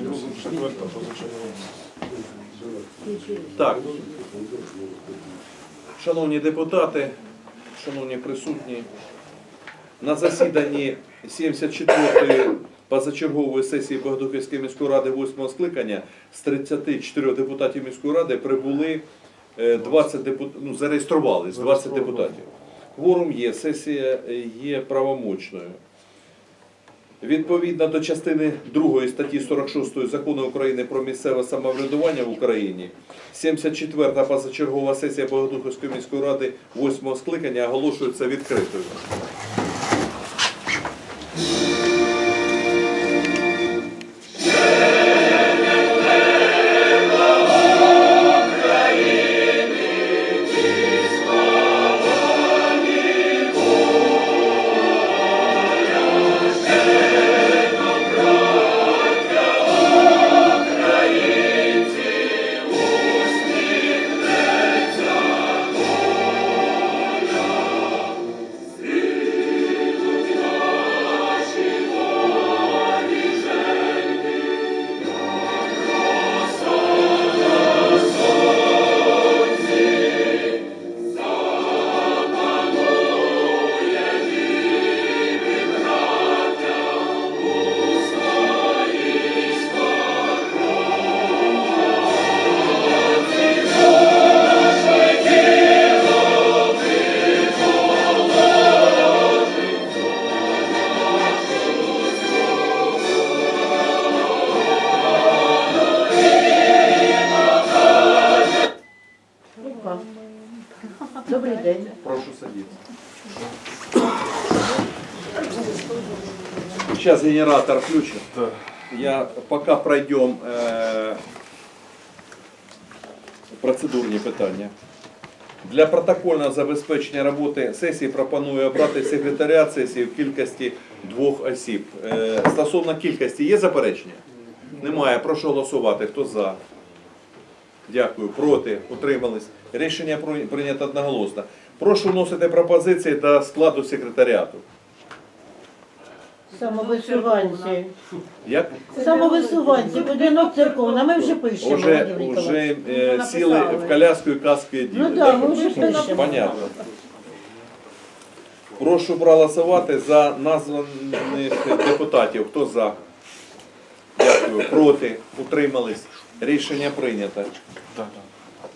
74 позачергова. Так. Шановні депутати, шановні присутні, на засіданні 74-ї позачергової сесії Богодухівської міської ради 8-го скликання з 34 депутатів міської ради прибули е, 20 депутатів, ну, зареєструвались 20 депутатів. Кворум є, сесія е, є правомочною. Відповідно до частини 2 статті 46 Закону України про місцеве самоврядування в Україні, 74-та позачергова сесія Богодухівської міської ради 8 скликання оголошується відкритою. Сейчас генератор включим. Да. Я пока пройдем э, процедурні питання. Для протокольного забезпечення роботи сесії пропоную обрати секретаря сесії в кількості двох осіб. Е, Стосовно кількості є заперечення? Немає. Прошу голосувати. Хто за? Дякую. Проти? Утримались. Рішення прийнято одноголосно. Прошу вносити пропозиції до складу секретаріату. Самовисуванці. Як? Самовисуванці, будинок церковна, ми вже пишемо. Уже, Ніколаївич. уже е, сіли в коляску і каски Ну діли. так, ми вже пишемо. Понятно. Прошу проголосувати за названих депутатів. Хто за? Дякую. Проти? Утримались? Рішення прийнято. Да,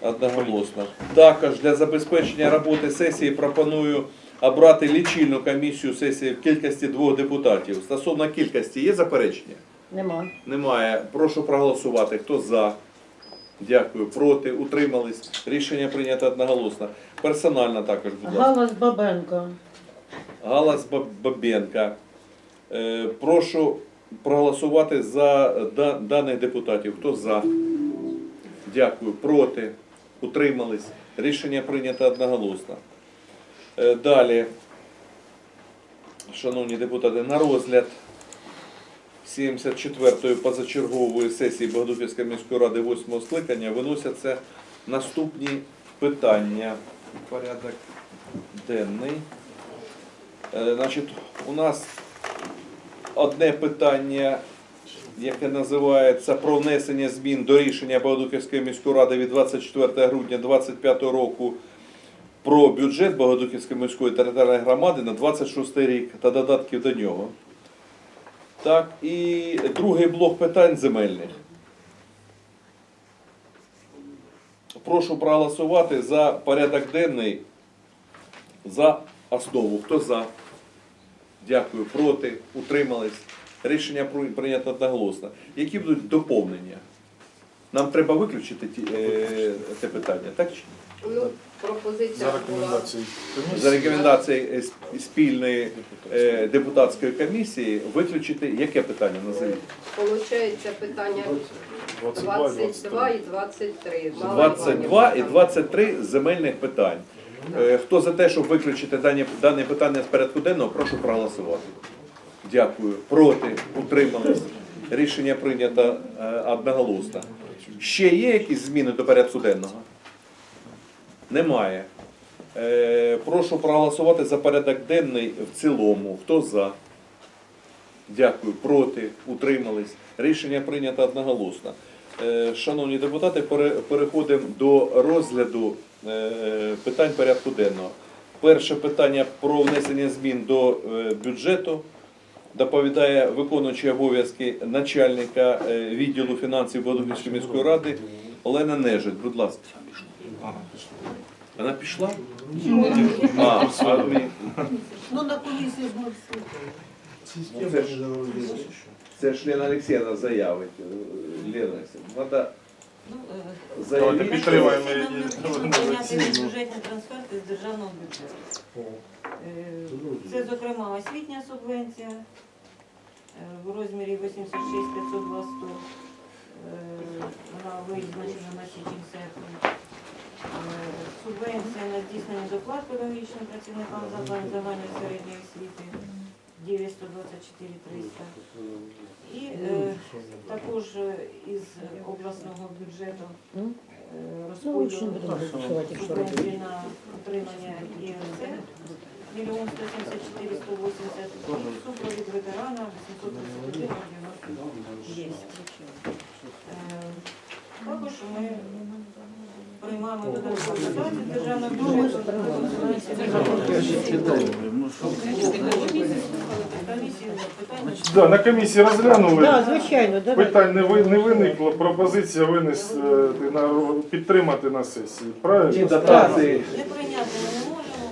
да. Одноголосно. Також для забезпечення роботи сесії пропоную обрати лічильну комісію сесії в кількості двох депутатів. Стосовно кількості є заперечення? Нема. Немає. Прошу проголосувати. Хто за? Дякую. Проти? Утримались? Рішення прийнято одноголосно. Персонально також, будь ласка. Галас Бабенко. Галас Баб- Бабенка. Е, Прошу проголосувати за да- даних депутатів. Хто за? Дякую. Проти? Утримались? Рішення прийнято одноголосно. Е, Далі, шановні депутати, на розгляд 74-ї позачергової сесії Богодухівської міської ради 8 скликання виносяться наступні питання. Порядок денний. Е, Значить, у нас одне питання, яке називається про внесення змін до рішення Богодухівської міської ради від 24 грудня 2025 року про бюджет Богодухівської міської територіальної громади на 26 рік та додатків до нього. Так, і другий блок питань земельних. Прошу проголосувати за порядок денний за основу. Хто за? Дякую. Проти? Утримались? Рішення прийнято одноголосно. Які будуть доповнення? Нам треба виключити ті, е, це питання, так? чи ні? Пропозиція За була. рекомендацією комісії. За рекомендацією е, сп- спільної е, депутатської комісії виключити яке питання назовіть? Получається питання 22 і 22 і 23. 23. Мала 22 і Іванівна. 23 земельних питань. Е, Хто за те, щоб виключити дані, дане питання з порядку денного, прошу проголосувати. Дякую. Проти? Утримались? Рішення прийнято е, одноголосно. Ще є якісь зміни до порядку денного? Немає. Е, Прошу проголосувати за порядок денний в цілому. Хто за? Дякую. Проти. Утримались. Рішення прийнято одноголосно. Е, Шановні депутати, пере- переходимо до розгляду е, питань порядку денного. Перше питання про внесення змін до е, бюджету. Доповідає виконуючий обов'язки начальника е, відділу фінансів Бодогівської міської ради Олена Нежить. Будь ласка. Вона пішла? А, а ви- Ну, на комісії ж ми. Ну, це ж, це ж Лена Олексіївна заявить. е, Лена Олексіївна, треба Ну, е, Давайте заявити. підтримаємо її. прийняти бюджетні трансферти з державного бюджету. Е, Це, зокрема, освітня субвенція е, в розмірі 86 502 100. Е, Вона визначена на січень серпень. Субвенція на здійснення доплат педагогічним працівникам закладів загальної середньої освіти 9 124 300. І е, також е, із обласного бюджету е, розподіл субвенції на утримання ІРЦ мільйон 174 180 і супровід ветерана 831 90 є. Е, Також ми приймаємо додаткові додатки державного бюджету. Комісії питання. Да, на комісії розглянули. Так, звичайно, давайте. Питань не, ви- не виникло. Пропозиція винести на підтримати на сесії. Ті Правильно? дотації, Не прийняти ми не можемо.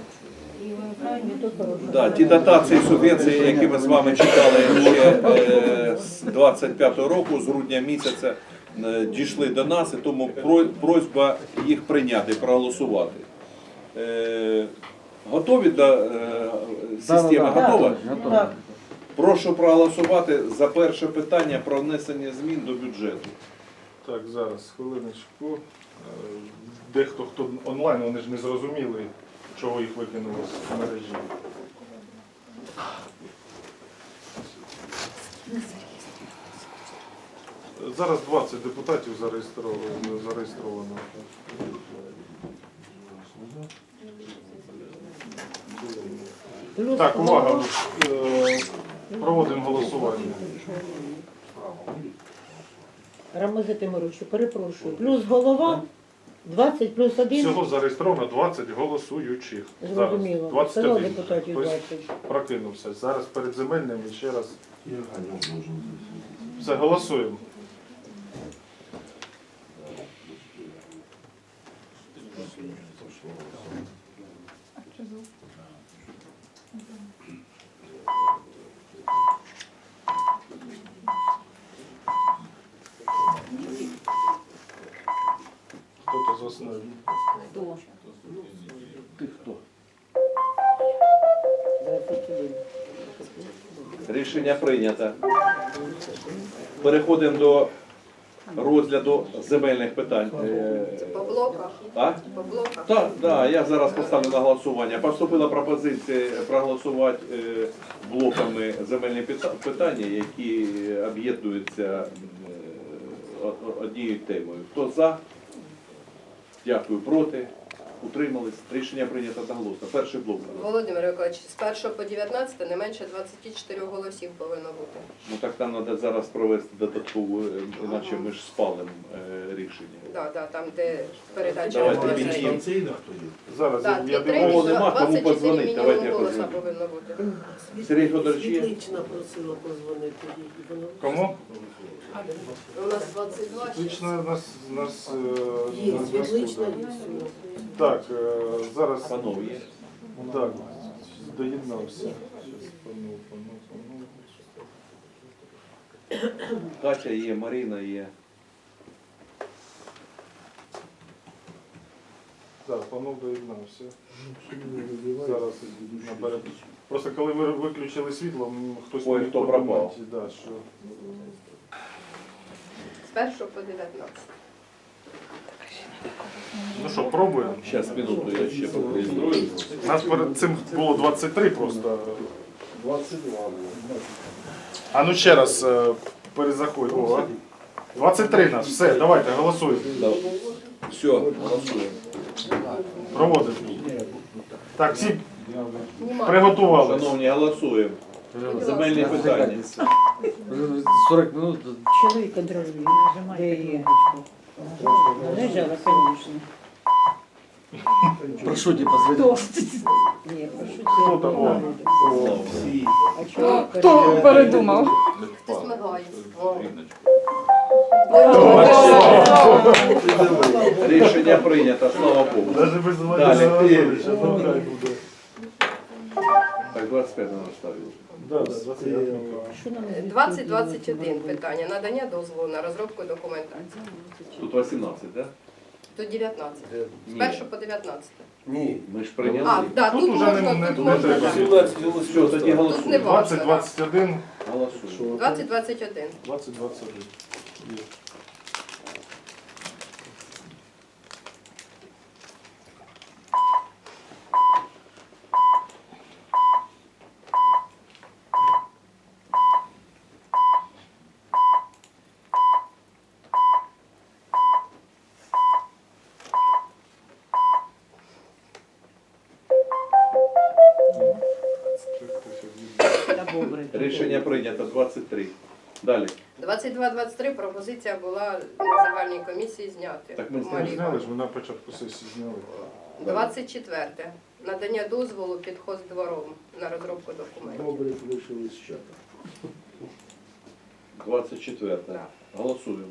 І ми правильно да, ті дотації, субвенції, які ми з вами читали ще е, з 25-го року, з грудня місяця, е, дійшли до нас, і тому просьба їх прийняти, проголосувати. Е, Готові до е, система? Готова? Так. Прошу проголосувати за перше питання про внесення змін до бюджету. Так, зараз, хвилиночку. Е, Дехто хто онлайн, вони ж не зрозуміли, чого їх викинуло з мережі. Зараз 20 депутатів зареєстровано. зареєстровано. Так, увага. Е, Проводимо голосування. Рамази Тимиручу, перепрошую. Плюс голова 20 плюс 1. Всього зареєстровано 20 голосуючих. Зараз. Зрозуміло. 21. Депутатів Хтось 20. прокинувся. Зараз перед земельним ще раз. Все, голосуємо. Хто-то заснув. Ти хто? Рішення прийнято. Переходимо до розгляду земельних питань. Е, По блоках. А? По блоках. Так, да, я зараз поставлю на голосування. Поступила пропозиція проголосувати е, блоками земельні пита- питання, які об'єднуються е, о- о- однією темою. Хто за? Дякую. Проти? Утримались? Рішення прийнято одноголосно. Перший блок. Володимир Миколаївич, з 1 по 19 не менше 24 голосів повинно бути. Ну так нам треба зараз провести додаткову, е, іначе ми ж спалимо е, рішення. Да, да, там, де передача Давайте голосів. відійдемо. Зараз Так, я підтримки, Кого нема, кому 24 подзвонить, мінімум давайте я голоса подзвоню. повинно бути. Сергій Федорович є? Світлична просила позвонити. і Кому? У нас 22 ще. Світлична нас, нас, е, Є, на зв'язку, да. є. Так, е, зараз Панове є? так, доєднався. Щас. Катя є, Марина є. Так, панов доєднався. Зараз набере. Просто коли ви виключили світло, м, хтось Ой, міг хто подумати, пропав. Да, що... З 1 по 19. Ну що, пробуємо? Зараз минуту я ще попреєструю. Нас перед цим було 23 просто. 22. А ну ще раз е, перезаходь. О, а? 23 нас, все, давайте, голосуємо. Все, голосуємо. Проводимо. Так, всі Нема. приготувалися. Шановні, голосуємо. Земельні питання. 40 минут. Чоловік контролює, нажимає кнопочку. Належала, звісно. Прошу тебя, позвони. Ні, прошу Хто це. там? О. не Всі. А чого Хто передумав? Хтось мигає. Рішення прийнято, слава Богу. Навіть без Далі. Владимира Анатолійовича, ну хай буде. Так, 25 нам ставили. Да, да, 25. Що нам 2021 питання. Надання дозволу на розробку документації. Тут 18, так? Тут 19. З Ні. 1 по 19. Ні. Ми ж прийняли. А, да, Тут тут уже можна, не- тут не можна. треба. да. 17 голосів. Все, тоді Тут не голосуємо. важко. 20, 21, Голосуємо. 20, 21. 20, 21. Є. Рішення прийнято, 23. Далі. 22-23 пропозиція була на загальній комісії зняти. Так ми Ми Маліва. зняли ж, ми на початку сесії зняли. 24. Надання дозволу під хоздвором на розробку документів. Добре вийшли з чата. 24. Да. Голосуємо.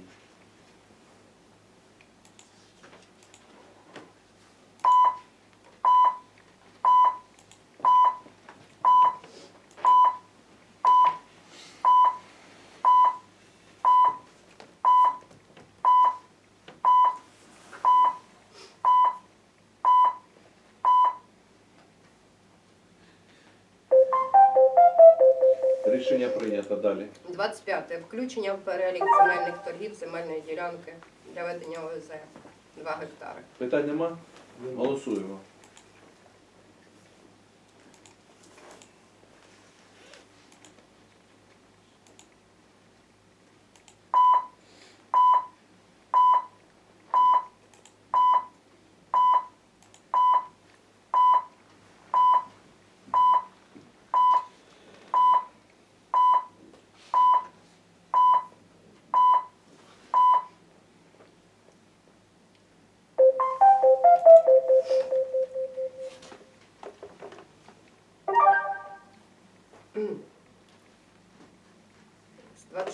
Рішення прийнято. Далі. 25. Включення в перелік земельних торгів земельної ділянки для ведення ОЗ 2 гектари. Питань нема? Голосуємо.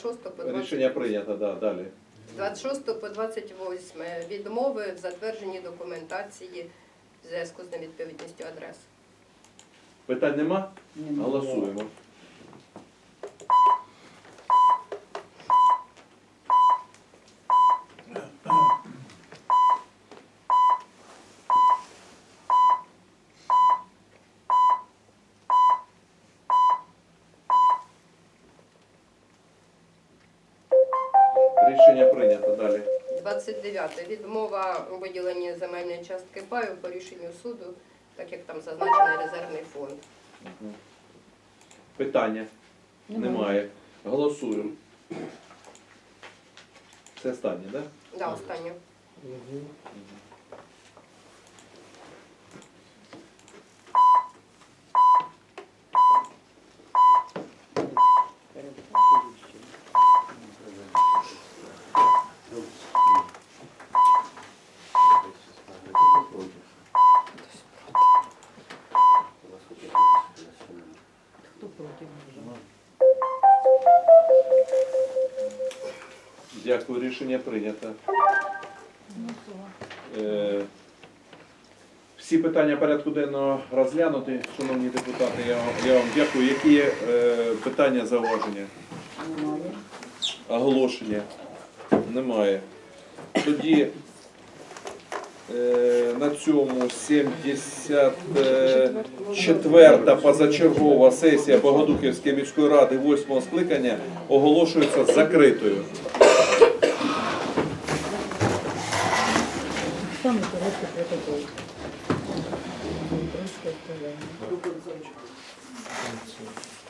26 по 20... Рішення прийнято, да, далі. 26 по 28 відмови в затвердженні документації в зв'язку з невідповідністю адрес. Питань нема? Голосуємо. Рішення прийнято далі. 29. Відмова у виділенні земельної частки паю по рішенню суду, так як там зазначений резервний фонд. Питання немає. Голосуємо. Це останнє, так? Да? Да, останнє. Хто Дякую, рішення прийнято. Е, Всі питання порядку денного розглянуті, шановні депутати. Я вам, я вам дякую. Які є е, питання зауваження? Немає. Оголошення? Немає. Тоді е, на цьому 74-та позачергова сесія Богодухівської міської ради 8-го скликання оголошується закритою. Саме короткий протокол. Впливає. Це